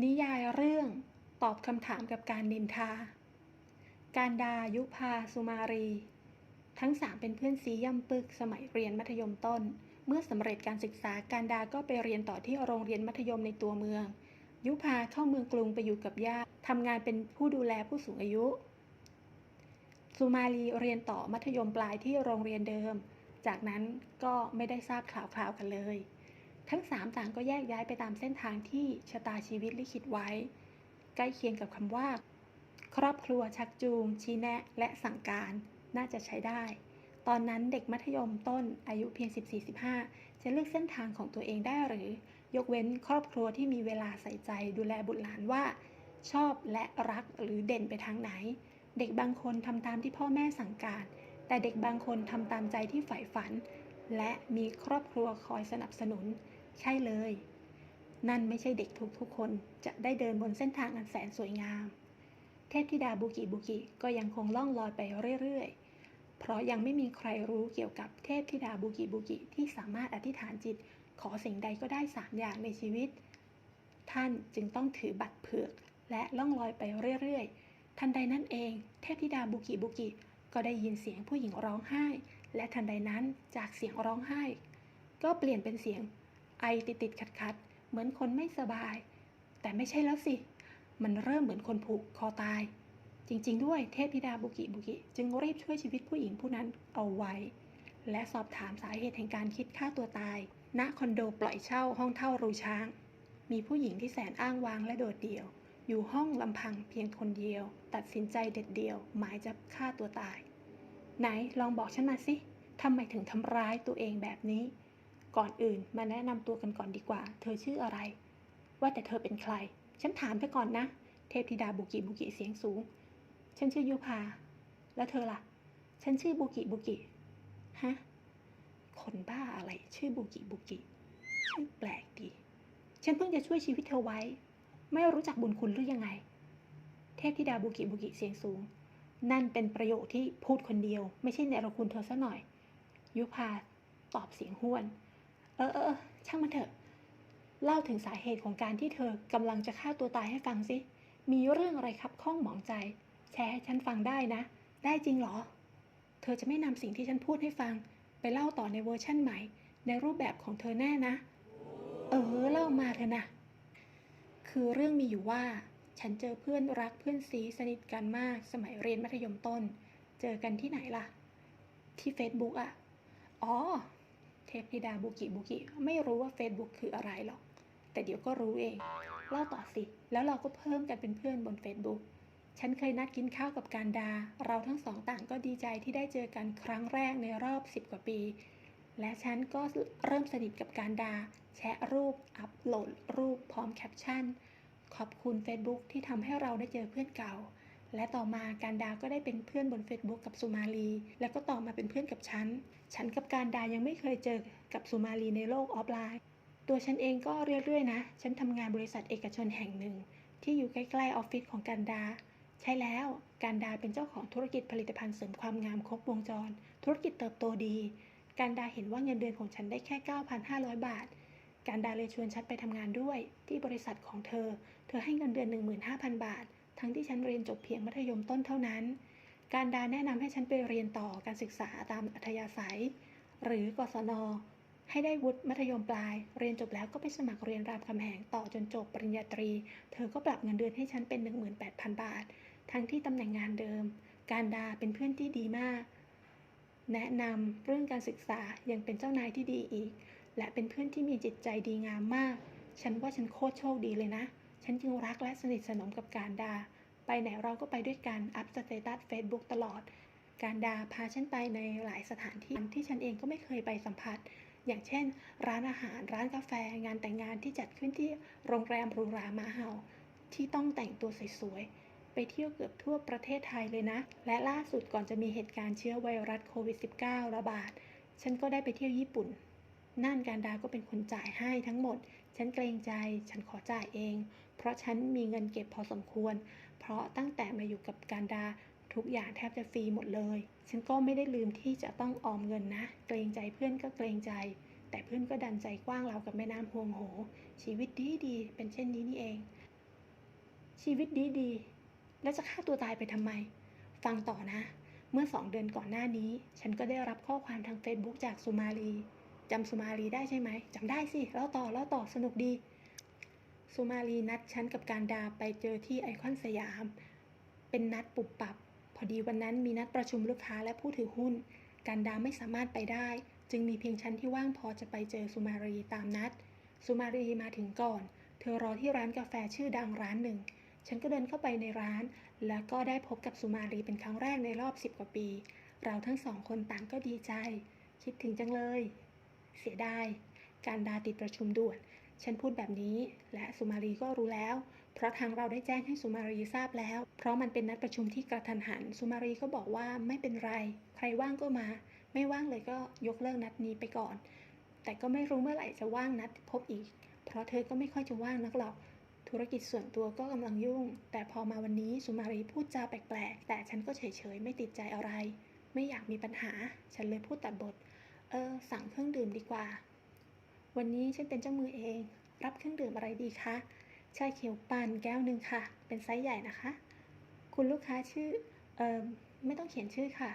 นิยายเรื่องตอบคำถามกับการนินทา การดายุพาสุมารี ทั้งสามเป็นเพื่อนซีย่ำปึกสมัยเรียนมัธยมต้น เมื่อสำเร็จการศึกษาการดาก็ไปเรียนต่อที่โรงเรียนมัธยมในตัวเมือง ยุพาเข้าเมืองกรุงไปอยู่กับญาทำงานเป็นผู้ดูแลผู้สูงอายุ สุมาลีเรียนต่อมัธยมปลายที่โรงเรียนเดิม จากนั้นก็ไม่ได้ทราบข่าวคราวกันเลย ทั้งสามต่างก็แยกย้ายไปตามเส้นทางที่ชะตาชีวิตลิขิตไว้ ใกล้เคียงกับคำว่า ครอบครัวชักจูง ชี้แนะ และสั่งการน่าจะใช้ได้ ตอนนั้นเด็กมัธยมต้นอายุเพียง 14-15 จะเลือกเส้นทางของตัวเองได้หรือ ยกเว้นครอบครัวที่มีเวลาใส่ใจดูแลบุตรหลานว่า ชอบและรักหรือเด่นไปทางไหน เด็กบางคนทำตามที่พ่อแม่สั่งการ แต่เด็กบางคนทำตามใจที่ใฝ่ฝัน และมีครอบครัวคอยสนับสนุน ใช่เลย นั่นไม่ใช่เด็กทุกๆคนจะได้เดินบนเส้นทางอันแสนสวยงาม เทพธิดาบุกิบุกิก็ยังคงล่องลอยไปเรื่อยๆ เพราะยังไม่มีใครรู้เกี่ยวกับเทพธิดาบุกิบุกิที่สามารถอธิษฐานจิตขอสิ่งใดก็ได้สามอย่างในชีวิต ท่านจึงต้องถือบัตรเผือก และล่องลอยไปเรื่อยๆ ทันใดนั้นเอง เทพธิดาบุกิบุกิก็ได้ยินเสียงผู้หญิงร้องไห้ และทันใดนั้นจากเสียงร้องไห้ ก็เปลี่ยนเป็นเสียง ไอติดติดขัดขัดเหมือนคนไม่สบาย แต่ไม่ใช่แล้วสิ มันเริ่มเหมือนคนผูกคอตาย จริงๆด้วยเทพธิดาบุกิบุกิ จึงรีบช่วยชีวิตผู้หญิงผู้นั้นเอาไว้ และสอบถามสาเหตุแห่งการคิดฆ่าตัวตาย ณคอนโดปล่อยเช่าห้องเท่ารูช้าง มีผู้หญิงที่แสนอ้างว้างและโดดเดี่ยว อยู่ห้องลำพังเพียงคนเดียว ตัดสินใจเด็ดเดี่ยว หมายจะฆ่าตัวตาย ไหนลองบอกฉันมาสิทำไมถึงทำร้ายตัวเองแบบนี้ ก่อนอื่นมาแนะนำตัวกันก่อนดีกว่า เธอชื่ออะไร ว่าแต่เธอเป็นใคร ฉันถามไปก่อนนะ เทพธิดาบุกิบุกิเสียงสูง ฉันชื่อยุพา แล้วเธอล่ะ ฉันชื่อบุกิบุกิ ฮะ คนบ้าอะไรชื่อบุกิบุกิ ชื่อแปลกดี ฉันเพิ่งจะช่วยชีวิตเธอไว้ ไม่รู้จักบุญคุณหรือยังไง เทพธิดาบุกิบุกิเสียงสูง นั่นเป็นประโยคที่พูดคนเดียว ไม่ใช่เนรคุณเธอซะหน่อย ยุพาตอบเสียงห้วน อเออเออช่างมันเถอะ เล่าถึงสาเหตุของการที่เธอกำลังจะฆ่าตัวตายให้ฟังสิ มีเรื่องอะไรครับข้องหมองใจ แชร์ให้ฉันฟังได้นะ ได้จริงเหรอ เธอจะไม่นำสิ่งที่ฉันพูดให้ฟัง ไปเล่าต่อในเวอร์ชั่นใหม่ ในรูปแบบของเธอแน่นะ เออ เล่ามาเถอะนะ คือเรื่องมีอยู่ว่า ฉันเจอเพื่อนรักเพื่อนซีสนิทกันมากสมัยเรียนมัธยมต้น เจอกันที่ไหนล่ะ ที่ Facebook อะอ๋อ ทพธิดาบุกิบุกิไม่รู้ว่า Facebook คืออะไรหรอก แต่เดี๋ยวก็รู้เอง เล่าต่อสิ แล้วเราก็เพิ่มกันเป็นเพื่อนบน Facebook ฉันเคยนัดกินข้าวกับการดา เราทั้งสองต่างก็ดีใจที่ได้เจอกันครั้งแรกในรอบ10กว่าปี และฉันก็เริ่มสนิทกับการดา แชะรูป อัปโหลดรูปพร้อมแคปชั่น ขอบคุณ Facebook ที่ทำให้เราได้เจอเพื่อนเก่า และต่อมาการดาก็ได้เป็นเพื่อนบน Facebook กับสุมาลี แล้วก็ต่อมาเป็นเพื่อนกับฉัน ฉันกับการดายังไม่เคยเจอกับสุมาลีในโลกออฟไลน์ ตัวฉันเองก็เรื่อยๆนะ ฉันทำงานบริษัทเอกชนแห่งหนึ่ง ที่อยู่ใกล้ๆออฟฟิศของการดา ใช่แล้ว การดาเป็นเจ้าของธุรกิจผลิตภัณฑ์เสริมความงามครบวงจร ธุรกิจเติบโตดี การดาเห็นว่าเงินเดือนของฉันได้แค่ 9,500 บาท การดาเลยชวนฉันไปทำงานด้วย ที่บริษัทของเธอ เธอให้เงินเดือน 15,000 บาท ทั้งที่ฉันเรียนจบเพียงมัธยมต้นเท่านั้น การดาแนะนำให้ฉันไปเรียนต่อการศึกษาตามอัธยาศัย หรือกศน ให้ได้วุฒิมัธยมปลาย เรียนจบแล้วก็ไปสมัครเรียนรามคำแหงต่อจนจบปริญญาตรี เธอก็ปรับเงินเดือนให้ฉันเป็น 18,000 บาท ทั้งที่ตำแหน่งงานเดิม การดาเป็นเพื่อนที่ดีมาก แนะนำเรื่องการศึกษายังเป็นเจ้านายที่ดีอีก และเป็นเพื่อนที่มีจิตใจดีงามมาก ฉันว่าฉันโคตรโชคดีเลยนะ ฉันจึงรักและสนิทสนมกับการดา ไปไหนเราก็ไปด้วยกัน อัพสเตตัสเฟซบุ๊กตลอด การดาพาฉันไปในหลายสถานที่ที่ฉันเองก็ไม่เคยไปสัมผัส อย่างเช่น ร้านอาหาร ร้านกาแฟ งานแต่งงานที่จัดขึ้นที่โรงแรมหรูหรามาเฮาที่ต้องแต่งตัวสวยๆ ไปเที่ยวเกือบทั่วประเทศไทยเลยนะ และล่าสุดก่อนจะมีเหตุการณ์เชื้อไวรัสโควิด -19 ระบาด ฉันก็ได้ไปเที่ยวญี่ปุ่นนั่นการดาก็เป็นคนจ่ายให้ทั้งหมด ฉันเกรงใจ ฉันขอจ่ายเอง เพราะฉันมีเงินเก็บพอสมควร เพราะตั้งแต่มาอยู่กับการดาทุกอย่างแทบจะฟรีหมดเลย ฉันก็ไม่ได้ลืมที่จะต้องออมเงินนะ เกรงใจเพื่อนก็เกรงใจ แต่เพื่อนก็ดันใจกว้างเรากับแม่น้ำฮวงโห ชีวิตดีดีเป็นเช่นนี้นี่เอง ชีวิตดีๆแล้วจะฆ่าตัวตายไปทำไม ฟังต่อนะ เมื่อสองเดือนก่อนหน้านี้ ฉันก็ได้รับข้อความทาง Facebook จากสุมาลีจำสุมาลีได้ใช่ไหมจำได้สิเล่าต่อเล่าต่อสนุกดี สุมาลีนัดฉันกับการดาไปเจอที่ไอคอนสยาม เป็นนัดปุบปับ พอดีวันนั้นมีนัดประชุมลูกค้าและผู้ถือหุ้น การดาไม่สามารถไปได้ จึงมีเพียงฉันที่ว่างพอจะไปเจอสุมารีตามนัด สุมารีมาถึงก่อน เธอรอที่ร้านกาแฟชื่อดังร้านหนึ่ง ฉันก็เดินเข้าไปในร้าน แล้วก็ได้พบกับสุมารีเป็นครั้งแรกในรอบสิบกว่าปี เราทั้งสองคนต่างก็ดีใจ คิดถึงจังเลย เสียดายการดาติดประชุมด่วน ฉันพูดแบบนี้ และสุมารีก็รู้แล้ว เพราะทางเราได้แจ้งให้สุมารีทราบแล้ว เพราะมันเป็นนัดประชุมที่กระทันหัน สุมารีก็บอกว่าไม่เป็นไร ใครว่างก็มา ไม่ว่างเลยก็ยกเลิกนัดนี้ไปก่อน แต่ก็ไม่รู้เมื่อไหร่จะว่างนัดพบอีก เพราะเธอก็ไม่ค่อยจะว่างนักหรอก ธุรกิจส่วนตัวก็กำลังยุ่ง แต่พอมาวันนี้สุมารีพูดจาแปลกๆ แต่ฉันก็เฉยๆ ไม่ติดใจอะไร ไม่อยากมีปัญหา ฉันเลยพูดตัดบท เออ สั่งเครื่องดื่มดีกว่า วันนี้ฉันเป็นเจ้ามือเอง รับเครื่องดื่มอะไรดีคะ ชาเขียวปั่นแก้วหนึ่งค่ะ เป็นไซส์ใหญ่นะคะ คุณลูกค้าชื่อ เอ่อ ไม่ต้องเขียนชื่อค่ะ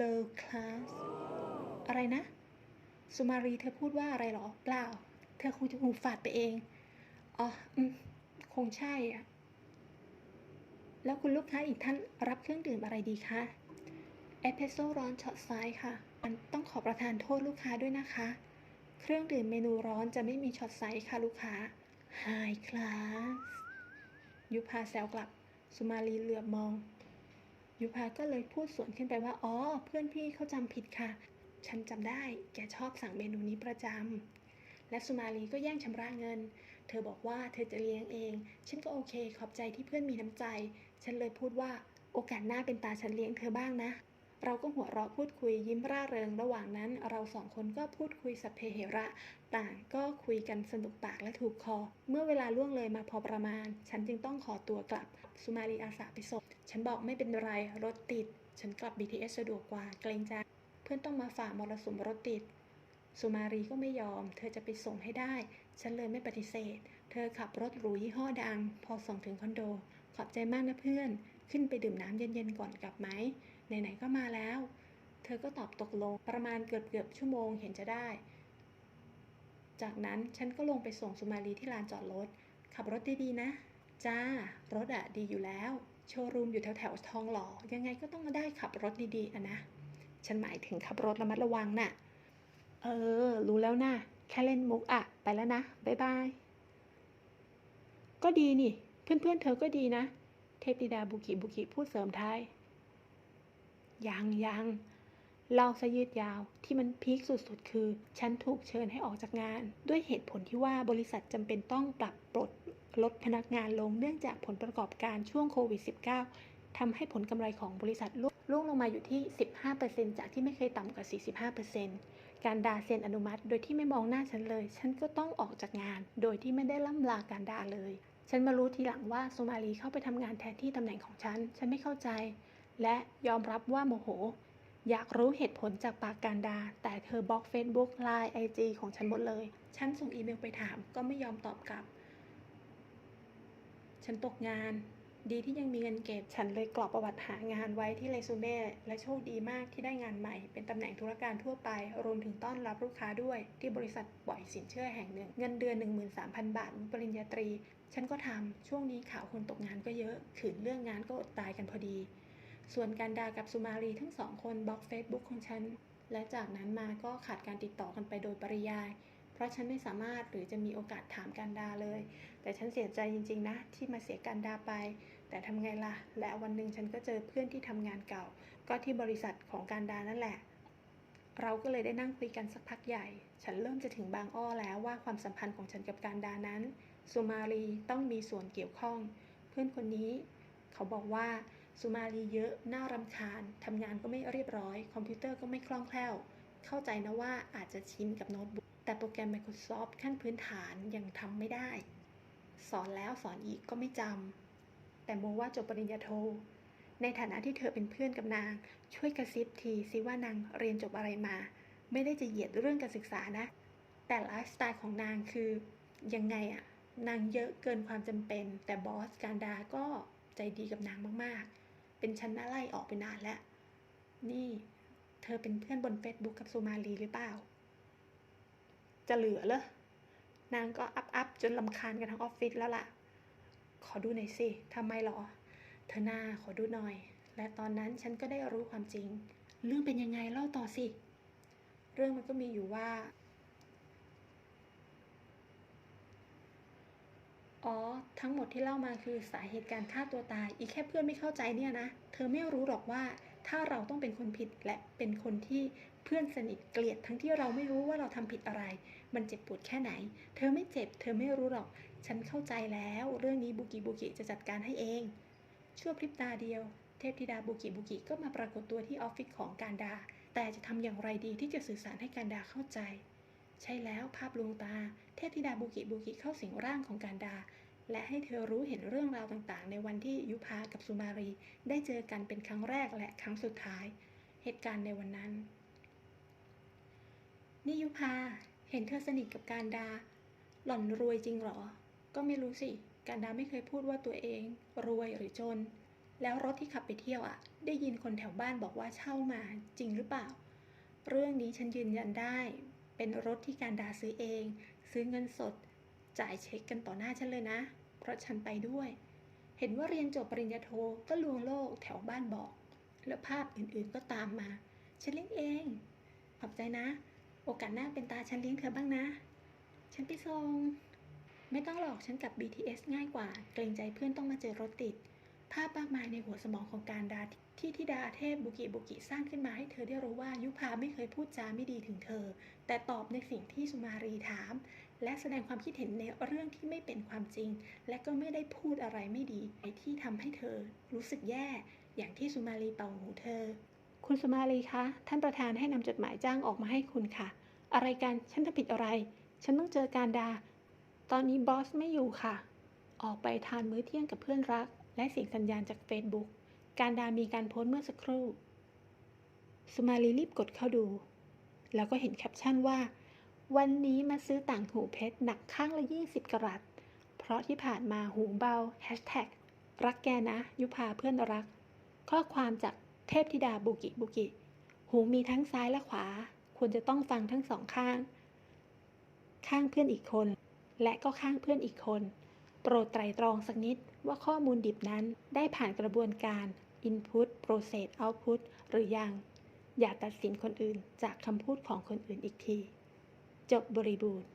low class อะไรนะ สุมารีเธอพูดว่าอะไรหรอ เปล่า เธอคงจะหูฝาดไปเอง อ๋ออืมคงใช่อะ แล้วคุณลูกค้าอีกท่านรับเครื่องดื่มอะไรดีคะ เอสเพรสโซ่ร้อนช็อตไซส์ค่ะอันต้องขอประทานโทษลูกค้าด้วยนะคะ เครื่องดื่มเมนูร้อนจะไม่มีช็อตไซส์ค่ะลูกค้า High class ยุพาแซวกลับ สุมาลีเหลือบมอง ยุพาก็เลยพูดสวนขึ้นไปว่า อ๋อ เพื่อนพี่เขาจำผิดค่ะ ฉันจำได้ แกชอบสั่งเมนูนี้ประจำ และสุมาลีก็แย่งชำระเงิน เธอบอกว่าเธอจะเลี้ยงเอง ฉันก็โอเค ขอบใจที่เพื่อนมีน้ำใจ ฉันเลยพูดว่า โอกาสหน้าเป็นตาฉันเลี้ยงเธอบ้างนะ เราก็หัวเราะพูดคุยยิ้มร่าเริง ระหว่างนั้นเราสองคนก็พูดคุยสัพเพเหระ ต่างก็คุยกันสนุกปากและถูกคอ เมื่อเวลาล่วงเลยมาพอประมาณ ฉันจึงต้องขอตัวกลับ สุมาลีอาสาไปส่งฉันบอกไม่เป็นไรรถติด ฉันกลับ BTS สะดวกกว่าเกรงใจเพื่อนต้องมาฝ่ามรสุมรถติดสุมารีก็ไม่ยอม เธอจะไปส่งให้ได้ ฉันเลยไม่ปฏิเสธ เธอขับรถหรูยี่ห้อดัง พอส่งถึงคอนโด ขอบใจมากนะเพื่อน ขึ้นไปดื่มน้ำเย็นๆก่อนกลับไหม ไหนๆก็มาแล้ว เธอก็ตอบตกลงประมาณเกือบเกือบๆชั่วโมงเห็นจะได้ จากนั้นฉันก็ลงไปส่งสุมาลีที่ลานจอดรถ ขับรถดีๆนะ จ้า รถอะดีอยู่แล้ว โชว์รูมอยู่แถวแถวๆทองหล่อ ยังไงก็ต้องได้ขับรถดีๆอะนะ ฉันหมายถึงขับรถระมัดระวังน่ะ เออ รู้แล้วนะ แค่เล่นมุกอะ ไปแล้วนะ บ๊ายบาย ก็ดีนี่ เพื่อนๆเธอก็ดีนะ เทพธิดาบุกิบุกิพูดเสริมท้าย ยังยังเล่าซะยืดยาวที่มันพีคสุดๆ คือ ฉันถูกเชิญให้ออกจากงาน ด้วยเหตุผลที่ว่าบริษัทจำเป็นต้องปรับปลดลดพนักงานลงเนื่องจากผลประกอบการช่วงโควิด -19 ทำให้ผลกำไรของบริษัทร่วงลงมาอยู่ที่ 15%จากที่ไม่เคยต่ำกว่า 45%การดาเซ็นอนุมัติ โดยที่ไม่มองหน้าฉันเลย ฉันก็ต้องออกจากงาน โดยที่ไม่ได้ล่ำลาการดาเลย ฉันมารู้ทีหลังว่าสุมาลีเข้าไปทำงานแทนที่ตำแหน่งของฉัน ฉันไม่เข้าใจ และยอมรับว่าโมโห อยากรู้เหตุผลจากปากการดา แต่เธอบล็อก Facebook ไลน์ไอจีของฉันหมดเลย ฉันส่งอีเมลไปถามก็ไม่ยอมตอบกลับ ฉันตกงาน ดีที่ยังมีเงินเก็บ ฉันเลยกรอกประวัติหางานไว้ที่เรซูเม่และโชคดีมากที่ได้งานใหม่ เป็นตำแหน่งธุรการทั่วไป รวมถึงต้อนรับลูกค้าด้วย ที่บริษัทปล่อยสินเชื่อแห่งหนึ่ง เงินเดือน 13,000 บาทปริญญาตรี ฉันก็ทำช่วงนี้ข่าวคนตกงานก็เยอะขืนเรื่องงานก็อดตายกันพอดี ส่วนการดากับสุมารีทั้งสองคนบล็อกเฟซบุ๊กของฉัน และจากนั้นมาก็ขาดการติดต่อกันไปโดยปริยาย เพราะฉันไม่สามารถหรือจะมีโอกาสถามการดาเลย แต่ฉันเสียใจจริง ๆ นะ ที่มาเสียการดาไป แต่ทำไงล่ะ และวันหนึ่งฉันก็เจอเพื่อนที่ทำงานเก่า ก็ที่บริษัทของการดานั่นแหละเราก็เลยได้นั่งคุยกันสักพักใหญ่ ฉันเริ่มจะถึงบางอ้อแล้วว่าความสัมพันธ์ของฉันกับการดานั้น สุมาลีต้องมีส่วนเกี่ยวข้อง เพื่อนคนนี้ เขาบอกว่า สุมาลีเยอะ น่ารำคาญ ทำงานก็ไม่เรียบร้อย คอมพิวเตอร์ก็ไม่คล่องแคล่ว เข้าใจนะว่าอาจจะชินกับโน้ตบุ๊ก แต่โปรแกรม Microsoft ขั้นพื้นฐานยังทำไม่ได้ สอนแล้วสอนอีกก็ไม่จำ แต่โมว่าจบปริญญาโท ในฐานะที่เธอเป็นเพื่อนกับนาง ช่วยกระซิบทีซิว่านางเรียนจบอะไรมา ไม่ได้จะเหยียดเรื่องการศึกษานะ แต่ไลฟ์สไตล์ของนางคือยังไงอะนางเยอะเกินความจำเป็น แต่บอสการดาก็ใจดีกับนางมากๆ เป็นฉันน่าไล่ออกไปนานแล้ว นี่เธอเป็นเพื่อนบนเฟซบุ๊กกับสุมาลีหรือเปล่า จะเหลือเหรอนางก็อัพอัพจนลำคาญกันทั้งออฟฟิศแล้วล่ะ ขอดูหน่อยสิทำไมหรอ เธอหน้าขอดูหน่อย และตอนนั้นฉันก็ได้รู้ความจริง เรื่องเป็นยังไงเล่าต่อสิ เรื่องมันก็มีอยู่ว่า อ๋อ ทั้งหมดที่เล่ามาคือสาเหตุการฆ่าตัวตาย อีกแค่เพื่อนไม่เข้าใจเนี่ยนะ เธอไม่รู้หรอกว่าถ้าเราต้องเป็นคนผิดและเป็นคนที่เพื่อนสนิทเกลียดทั้งที่เราไม่รู้ว่าเราทำผิดอะไร มันเจ็บปวดแค่ไหน เธอไม่เจ็บ เธอไม่รู้หรอก ฉันเข้าใจแล้ว เรื่องนี้บุกิบุกิจะจัดการให้เอง ชั่วพริบตาเดียว เทพธิดาบุกิบุกิก็มาปรากฏตัวที่ออฟฟิศของการดา แต่จะทำอย่างไรดีที่จะสื่อสารให้การดาเข้าใจ ใช่แล้วภาพลวงตา เทพธิดาบุกิบุกิเข้าสิงร่างของการดา และให้เธอรู้เห็นเรื่องราวต่างๆ ในวันที่ยุพากับสุมารี ได้เจอกันเป็นครั้งแรกและครั้งสุดท้าย เหตุการณ์ในวันนั้น นี่ยุพาเห็นเธอสนิทกับการดา หล่อนรวยจริงหรอ ก็ไม่รู้สิ การดาไม่เคยพูดว่าตัวเอง รวยหรือจน แล้วรถที่ขับไปเที่ยวอะ ได้ยินคนแถวบ้านบอกว่าเช่ามาจริงหรือเปล่า เรื่องนี้ฉันยืนยันได้ เป็นรถที่การดาซื้อเอง ซื้อเงินสด จ่ายเช็คกันต่อหน้าฉันเลยนะ เพราะฉันไปด้วย เห็นว่าเรียนจบปริญญาโทก็ลวงโลกแถวบ้านบอก แล้วภาพอื่นๆก็ตามมา ฉันเลี้ยงเอง ขอบใจนะ โอกาสหน้าเป็นตาฉันเลี้ยงเธอบ้างนะ ฉันไปส่งไม่ต้องหรอกฉันกับ BTS ง่ายกว่า เกรงใจเพื่อนต้องมาเจอรถติด ภาพมากมายในหัวสมองของการดาที่ธิดาเทพบุกิบุกิสร้างขึ้นมาให้เธอได้รู้ว่ายุพาไม่เคยพูดจาไม่ดีถึงเธอ แต่ตอบในสิ่งที่สุมารีถาม และแสดงความคิดเห็นในเรื่องที่ไม่เป็นความจริง และก็ไม่ได้พูดอะไรไม่ดีไอที่ทำให้เธอ รู้สึกแย่ อย่างที่สุมาลีเป่าหูเธอ คุณสุมาลีคะท่านประธานให้นำจดหมายจ้างออกมาให้คุณค่ะ อะไรกันฉันทำผิดอะไร ฉันต้องเจอการดา ตอนนี้บอสไม่อยู่ค่ะ ออกไปทานมื้อเที่ยงกับเพื่อนรัก และเสียงสัญญาณจากเฟซบุ๊กการดามีการโพสต์เมื่อสักครู่ สุมาลีรีบกดเข้าดู แล้วก็เห็นแคปชั่นว่า วันนี้มาซื้อต่างหูเพชรหนักข้างละ 20 กรัต เพราะที่ผ่านมาหูเบาแฮชแท็กรักแกนะ ยุพาเพื่อนรัก ข้อความจากเทพธิดาบุกิบุกิ หูมีทั้งซ้ายและขวา ควรจะต้องฟังทั้งสองข้าง ข้างเพื่อนอีกคน และก็ข้างเพื่อนอีกคน โปรดไตรตรองสักนิด ว่าข้อมูลดิบนั้นได้ผ่านกระบวนการ Input Process Output หรือยัง อย่าตัดสินคนอื่นจากคำพูดของคนอื่นอีกที จบบริบูรณ์